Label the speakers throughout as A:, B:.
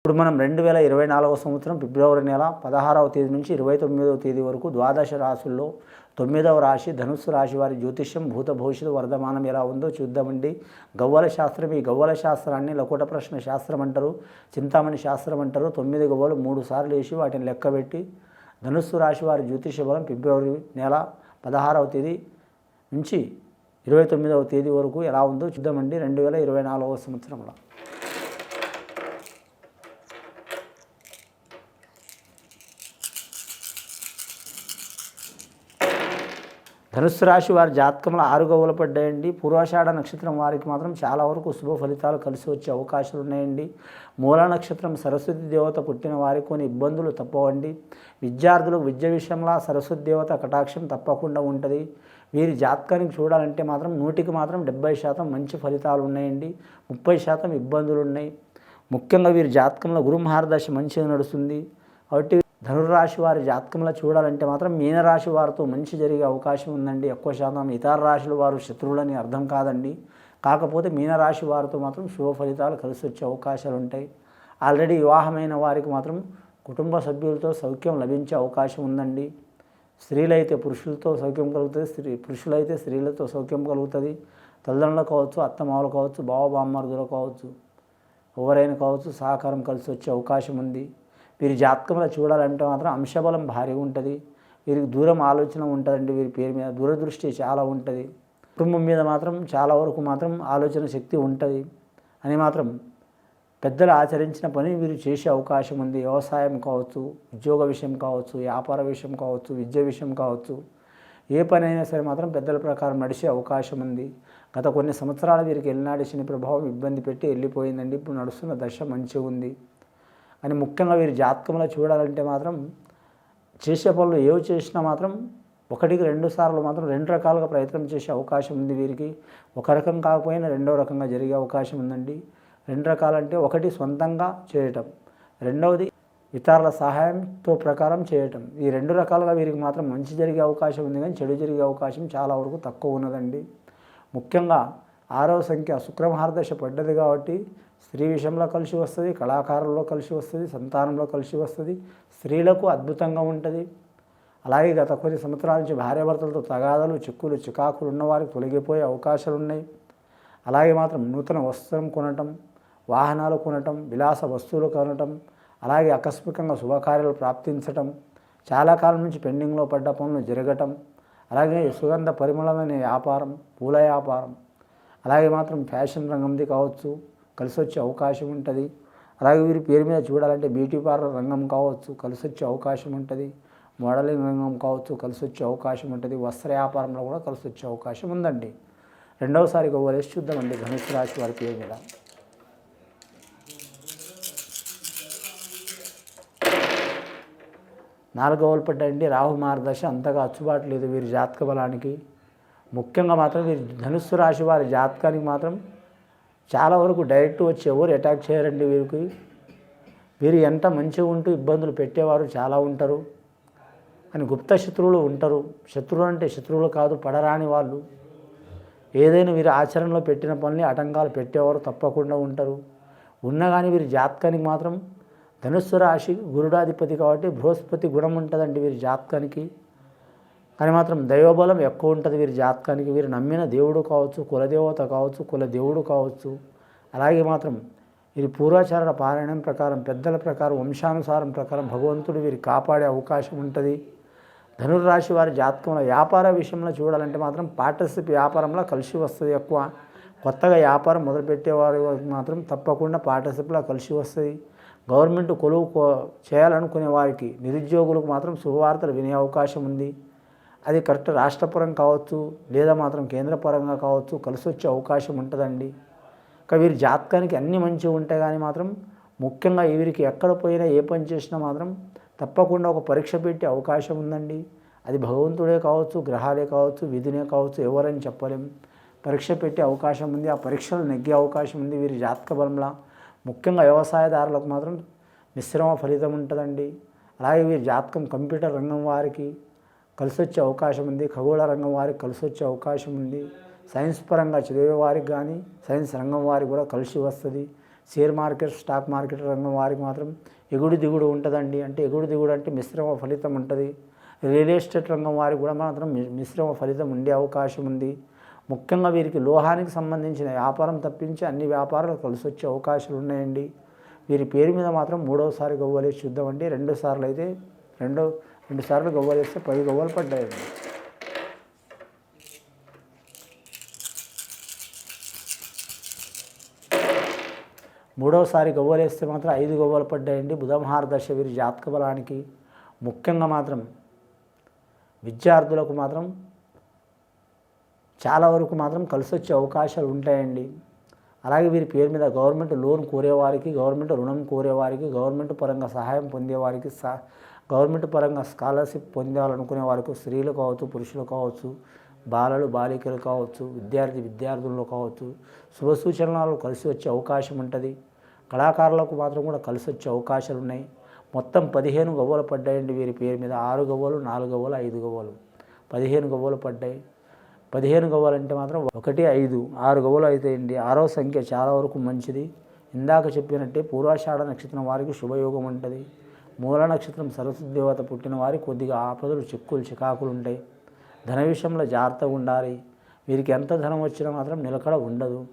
A: ఇప్పుడు మనం రెండు వేల ఇరవై నాలుగవ సంవత్సరం ఫిబ్రవరి నెల పదహారవ తేదీ నుంచి ఇరవై తొమ్మిదవ తేదీ వరకు ద్వాదశ రాశుల్లో తొమ్మిదవ రాశి ధనుస్సు రాశి వారి జ్యోతిష్యం భూత భవిష్యత్తు వర్ధమానం ఎలా ఉందో చూద్దామండి. గవ్వల శాస్త్రం ఈ గవ్వల శాస్త్రాన్ని లకోట ప్రశ్న శాస్త్రం అంటారు చింతామణి శాస్త్రం అంటారు. తొమ్మిది గవ్వలు మూడు సార్లు వేసి వాటిని లెక్కబెట్టి ధనుస్సు రాశి వారి జ్యోతిష్య బలం ఫిబ్రవరి నెల పదహారవ తేదీ నుంచి ఇరవై తొమ్మిదవ తేదీ వరకు ఎలా ఉందో చూద్దామండి. రెండు వేల ఇరవై నాలుగవ సంవత్సరంలో. ధనుస్సు రాశి వారి జాతకంలో ఆరు గవ్వలు పడ్డాయండి. పూర్వాషాఢ నక్షత్రం వారికి మాత్రం చాలా వరకు శుభ ఫలితాలు కలిసి వచ్చే అవకాశాలు ఉన్నాయండి. మూల నక్షత్రం సరస్వతి దేవత పుట్టిన వారికి కొన్ని ఇబ్బందులు తప్పవండి. విద్యార్థులు విద్య విషయంలో సరస్వతి దేవత కటాక్షం తప్పకుండా ఉంటుంది. వీరి జాతకానికి చూడాలంటే మాత్రం నూటికి మాత్రం డెబ్బై శాతం మంచి ఫలితాలు ఉన్నాయండి. ముప్పై శాతం ఇబ్బందులు ఉన్నాయి. ముఖ్యంగా వీరి జాతకంలో గురుమహారదశ మంచిగా నడుస్తుంది. కాబట్టి ధనుర్రాశి వారి జాతకంలో చూడాలంటే మాత్రం మీనరాశి వారితో మంచి జరిగే అవకాశం ఉందండి. ఎక్కువ శాతం ఇతర రాశుల వారు శత్రువులని అర్థం కాదండి. కాకపోతే మీనరాశి వారితో మాత్రం శుభ ఫలితాలు కలిసి వచ్చే అవకాశాలు ఉంటాయి. ఆల్రెడీ వివాహమైన వారికి మాత్రం కుటుంబ సభ్యులతో సౌఖ్యం లభించే అవకాశం ఉందండి. స్త్రీలైతే పురుషులతో సౌఖ్యం కలుగుతుంది. స్త్రీ పురుషులైతే స్త్రీలతో సౌఖ్యం కలుగుతుంది. తల్లిదండ్రులు కావచ్చు అత్తమామలు కావచ్చు బావ బామ్మర్దులు కావచ్చు ఎవరైనా కావచ్చు సహకారం కలిసి వచ్చే అవకాశం ఉంది. వీరి జాతకంలో చూడాలంటే మాత్రం అంశబలం భారీగా ఉంటుంది. వీరికి దూరం ఆలోచన ఉంటుందండి వీరి పేరు మీద. దూరదృష్టి చాలా ఉంటుంది. కుటుంబం మీద మాత్రం చాలా వరకు మాత్రం ఆలోచన శక్తి ఉంటుంది. అని మాత్రం పెద్దలు ఆచరించిన పని వీరు చేసే అవకాశం ఉంది. వ్యవసాయం కావచ్చు ఉద్యోగ విషయం కావచ్చు వ్యాపార విషయం కావచ్చు విద్య విషయం కావచ్చు. ఏ పని అయినా సరే మాత్రం పెద్దల ప్రకారం నడిచే అవకాశం ఉంది. గత కొన్ని సంవత్సరాలు వీరికి వెళ్ళినాడు శని ప్రభావం ఇబ్బంది పెట్టి వెళ్ళిపోయిందండి ఇప్పుడు నడుస్తున్న దశ మంచిగా ఉంది. అని ముఖ్యంగా వీరి జాతకంలో చూడాలంటే మాత్రం చేసే పనులు ఏవి చేసినా మాత్రం ఒకటికి రెండు సార్లు మాత్రం రెండు రకాలుగా ప్రయత్నం చేసే అవకాశం ఉంది వీరికి. ఒక రకం కాకపోయినా రెండో రకంగా జరిగే అవకాశం ఉందండి. రెండు రకాలంటే ఒకటి సొంతంగా చేయటం రెండవది ఇతరుల సహాయంతో ప్రకారం చేయటం. ఈ రెండు రకాలుగా వీరికి మాత్రం మంచి జరిగే అవకాశం ఉంది కానీ చెడు జరిగే అవకాశం చాలా వరకు తక్కువ ఉన్నదండి. ముఖ్యంగా ఆరవ సంఖ్య శుక్రమహారదశ పడ్డది కాబట్టి స్త్రీ విషయంలో కలిసి వస్తుంది కళాకారుల్లో కలిసి వస్తుంది సంతానంలో కలిసి వస్తుంది స్త్రీలకు అద్భుతంగా ఉంటుంది. అలాగే గత కొన్ని సంవత్సరాల నుంచి భార్యాభర్తలతో తగాదాలు చిక్కులు చికాకులు ఉన్నవారికి తొలగిపోయే అవకాశాలు ఉన్నాయి. అలాగే మాత్రం నూతన వస్త్రం కొనటం వాహనాలు కొనటం విలాస వస్తువులు కొనటం అలాగే ఆకస్మికంగా శుభకార్యాలు ప్రాప్తించటం చాలా కాలం నుంచి పెండింగ్లో పడ్డ పనులు జరగటం అలాగే సుగంధ పరిమళమైన వ్యాపారం పూల వ్యాపారం అలాగే మాత్రం ఫ్యాషన్ రంగంది కావచ్చు కలిసి వచ్చే అవకాశం ఉంటుంది. అలాగే వీరి పేరు మీద చూడాలంటే బ్యూటీ పార్లర్ రంగం కావచ్చు కలిసి వచ్చే అవకాశం ఉంటుంది. మోడలింగ్ రంగం కావచ్చు కలిసి వచ్చే అవకాశం ఉంటుంది. వస్త్ర వ్యాపారంలో కూడా కలిసి వచ్చే అవకాశం ఉందండి. రెండవసారి వేసి చూద్దామండి ధనుసు రాశి వారి పేరు మీద. నాలుగవలు పడ్డాయండి రాహు మార్గదర్శి అంతగా అచ్చుబాటు లేదు వీరి జాతక బలానికి. ముఖ్యంగా మాత్రం వీరి ధనుస్సు రాశి వారి జాతకానికి మాత్రం చాలా వరకు డైరెక్ట్ వచ్చి ఎవరు అటాక్ చేయరండి వీరికి. వీరు ఎంత మంచిగా ఉంటూ ఇబ్బందులు పెట్టేవారు చాలా ఉంటారు. అని గుప్త శత్రువులు ఉంటారు. శత్రువులు అంటే శత్రువులు కాదు పడరాని వాళ్ళు. ఏదైనా వీరు ఆచరణలో పెట్టిన పనులు ఆటంకాలు పెట్టేవారు తప్పకుండా ఉంటారు. ఉన్న కానీ వీరి జాతకానికి మాత్రం ధనుస్సు రాశి గురుడాధిపతి కాబట్టి బృహస్పతి గుణం ఉంటుందండి వీరి జాతకానికి. కానీ మాత్రం దైవబలం ఎక్కువ ఉంటుంది వీరి జాతకానికి. వీరు నమ్మిన దేవుడు కావచ్చు కులదేవత కావచ్చు కుల దేవుడు కావచ్చు. అలాగే మాత్రం వీరి పూర్వాచార పారాయణం ప్రకారం పెద్దల ప్రకారం వంశానుసారం ప్రకారం భగవంతుడు వీరి కాపాడే అవకాశం ఉంటుంది. ధనుర్రాశి వారి జాతకంలో వ్యాపార విషయంలో చూడాలంటే మాత్రం పార్ట్నర్షిప్ వ్యాపారంలో కలిసి వస్తుంది ఎక్కువ. కొత్తగా వ్యాపారం మొదలుపెట్టేవారు మాత్రం తప్పకుండా పార్ట్నర్షిప్లో కలిసి వస్తుంది. గవర్నమెంట్ కొలువు కో- చేయాలనుకునే వారికి నిరుద్యోగులకు మాత్రం శుభవార్తలు వినే అవకాశం ఉంది. అది కరెక్ట్ రాష్ట్రపరం కావచ్చు లేదా మాత్రం కేంద్ర పరంగా కావచ్చు కలిసి వచ్చే అవకాశం ఉంటుందండి. ఇంకా వీరి జాతకానికి అన్ని మంచిగా ఉంటాయి కానీ మాత్రం ముఖ్యంగా వీరికి ఎక్కడ పోయినా ఏ పని చేసినా మాత్రం తప్పకుండా ఒక పరీక్ష పెట్టే అవకాశం ఉందండి. అది భగవంతుడే కావచ్చు గ్రహాలే కావచ్చు విధినే కావచ్చు ఎవరని చెప్పలేం. పరీక్ష పెట్టే అవకాశం ఉంది ఆ పరీక్షలు నెగ్గే అవకాశం ఉంది వీరి జాతక బలంలా. ముఖ్యంగా వ్యవసాయదారులకు మాత్రం మిశ్రమ ఫలితం ఉంటుందండి. అలాగే వీరి జాతకం కంప్యూటర్ రంగం వారికి కలిసి వచ్చే అవకాశం ఉంది. ఖగోళ రంగం వారికి కలిసి వచ్చే అవకాశం ఉంది. సైన్స్ పరంగా చదివే వారికి కానీ సైన్స్ రంగం వారికి కూడా కలిసి వస్తుంది. షేర్ మార్కెట్ స్టాక్ మార్కెట్ రంగం వారికి మాత్రం ఎగుడు దిగుడు ఉంటుందండి. అంటే ఎగుడు దిగుడు అంటే మిశ్రమ ఫలితం ఉంటుంది. రియల్ ఎస్టేట్ రంగం వారికి కూడా మాత్రం మి- మిశ్రమ ఫలితం ఉండే అవకాశం ఉంది. ముఖ్యంగా వీరికి లోహానికి సంబంధించిన వ్యాపారం తప్పించి అన్ని వ్యాపారాలు కలిసి వచ్చే అవకాశాలు ఉన్నాయండి. వీరి పేరు మీద మాత్రం మూడవసారి గవ్వలే చూద్దామండి. అండి సార్లు అయితే రెండో రెండు సార్లు గవ్వలేస్తే పది గవ్వలు పడ్డాయండి మూడవసారి గవ్వలేస్తే మాత్రం ఐదు గవ్వలు పడ్డాయండి. బుధమహార వీరి జాతక బలానికి ముఖ్యంగా మాత్రం విద్యార్థులకు మాత్రం చాలా వరకు మాత్రం కలిసి వచ్చే అవకాశాలు ఉంటాయండి. అలాగే వీరి పేరు మీద గవర్నమెంట్ లోన్ కోరేవారికి గవర్నమెంట్ రుణం కోరేవారికి గవర్నమెంట్ పరంగా సహాయం పొందేవారికి సా గవర్నమెంట్ పరంగా స్కాలర్షిప్ పొందాలనుకునే వారికి స్త్రీలు కావచ్చు పురుషులు కావచ్చు బాలలు బాలికలు కావచ్చు విద్యార్థి విద్యార్థులు కావచ్చు శుభ సూచనలు కలిసి వచ్చే అవకాశం ఉంటుంది. కళాకారులకు మాత్రం కూడా కలిసి వచ్చే అవకాశాలు ఉన్నాయి. మొత్తం పదిహేను గవ్వలు పడ్డాయండి వీరి పేరు మీద. ఆరు గవ్వలు నాలుగు గవ్వలు ఐదు గవ్వలు. పదిహేను గవ్వలు పడ్డాయి. పదిహేను గవ్వలు అంటే మాత్రం ఒకటి ఐదు ఆరు గవ్వలు అవుతాయండి ఆరో సంఖ్య చాలా వరకు మంచిది. ఇందాక చెప్పినట్టే పూర్వాషాఢ నక్షత్రం వారికి శుభయోగం ఉంటుంది. మూల నక్షత్రం సరస్వతి దేవత పుట్టిన వారి కొద్దిగా ఆపదలు చిక్కులు చికాకులు ఉంటాయి. ధన విషయంలో జాగ్రత్తగా ఉండాలి. వీరికి ఎంత ధనం వచ్చినా మాత్రం నిలకడ ఉండదు.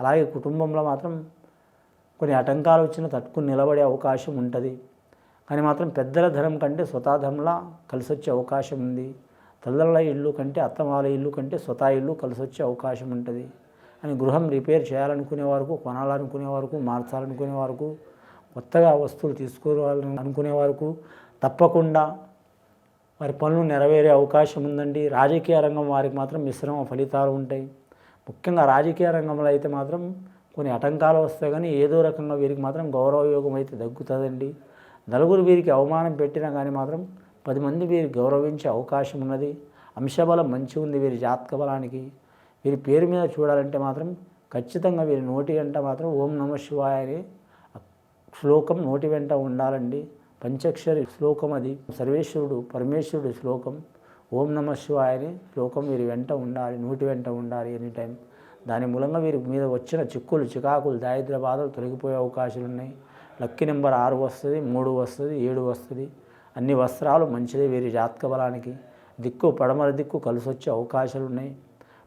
A: అలాగే కుటుంబంలో మాత్రం కొన్ని ఆటంకాలు వచ్చినా తట్టుకుని నిలబడే అవకాశం ఉంటుంది. కానీ మాత్రం పెద్దల ధనం కంటే స్వతాధనంలా కలిసి వచ్చే అవకాశం ఉంది. తల్లుల ఇల్లు కంటే అత్తమాల ఇల్లు కంటే స్వతా ఇల్లు కలిసి వచ్చే అవకాశం ఉంటుంది. అని గృహం రిపేర్ చేయాలనుకునే వరకు కొనాలనుకునే వరకు మార్చాలనుకునే వరకు కొత్తగా వస్తువులు తీసుకోవాలని అనుకునే వరకు తప్పకుండా వారి పనులు నెరవేరే అవకాశం ఉందండి. రాజకీయ రంగం వారికి మాత్రం మిశ్రమ ఫలితాలు ఉంటాయి. ముఖ్యంగా రాజకీయ రంగంలో అయితే మాత్రం కొన్ని ఆటంకాలు వస్తాయి కానీ ఏదో రకంగా వీరికి మాత్రం గౌరవయోగం అయితే దగ్గుతుందండి నలుగురు వీరికి అవమానం పెట్టినా కానీ మాత్రం పది మంది వీరికి గౌరవించే అవకాశం ఉన్నది. అంశబలం మంచి ఉంది వీరి జాతక బలానికి. వీరి పేరు మీద చూడాలంటే మాత్రం ఖచ్చితంగా వీరి నోటి అంటే మాత్రం ఓం నమ శివాయ అని శ్లోకం నోటి వెంట ఉండాలండి. పంచక్షరి శ్లోకం అది. సర్వేశ్వరుడు పరమేశ్వరుడు శ్లోకం. ఓం నమ శివాయని శ్లోకం వీరి వెంట ఉండాలి నోటి వెంట ఉండాలి ఎనీ టైం. దాని మూలంగా వీరి మీద వచ్చిన చిక్కులు చికాకులు దారిద్ర బాధలు తొలగిపోయే అవకాశాలు ఉన్నాయి. లక్కీ నెంబర్ ఆరు వస్తుంది మూడు వస్తుంది ఏడు వస్తుంది. అన్ని వస్త్రాలు మంచిదే వీరి జాతక బలానికి. దిక్కు పడమర దిక్కు కలిసి వచ్చే అవకాశాలు ఉన్నాయి.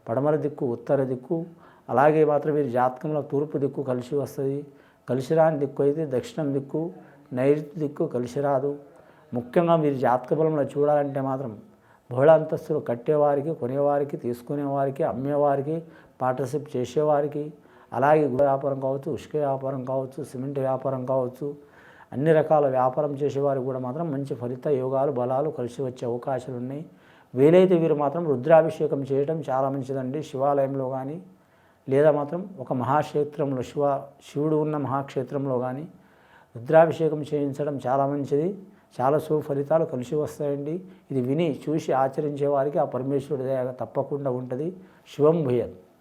A: పడమర దిక్కు ఉత్తర దిక్కు అలాగే మాత్రం వీరి జాతకంలో తూర్పు దిక్కు కలిసి వస్తుంది. కలిసి రాని దిక్కు అయితే దక్షిణం దిక్కు నైరుతి దిక్కు కలిసి రాదు ముఖ్యంగా మీరు జాతక బలంలో చూడాలంటే మాత్రం బహుళ అంతస్తులు కట్టేవారికి కొనేవారికి తీసుకునేవారికి అమ్మేవారికి పార్ట్నర్షిప్ చేసేవారికి అలాగే గుడి వ్యాపారం కావచ్చు ఉష్క వ్యాపారం కావచ్చు సిమెంట్ వ్యాపారం కావచ్చు అన్ని రకాల వ్యాపారం చేసేవారికి కూడా మాత్రం మంచి ఫలిత యోగాలు బలాలు కలిసి వచ్చే అవకాశాలు ఉన్నాయి వీలైతే వీరు మాత్రం రుద్రాభిషేకం చేయడం చాలా మంచిదండి. శివాలయంలో కానీ లేదా మాత్రం ఒక మహాక్షేత్రంలో శివ శివుడు ఉన్న మహాక్షేత్రంలో కానీ రుద్రాభిషేకం చేయించడం చాలా మంచిది. చాలా సుఫలితాలు కలిసి వస్తాయండి. ఇది విని చూసి ఆచరించే వారికి ఆ పరమేశ్వరుడి దయ తప్పకుండా ఉంటుంది. శివం భూయత్.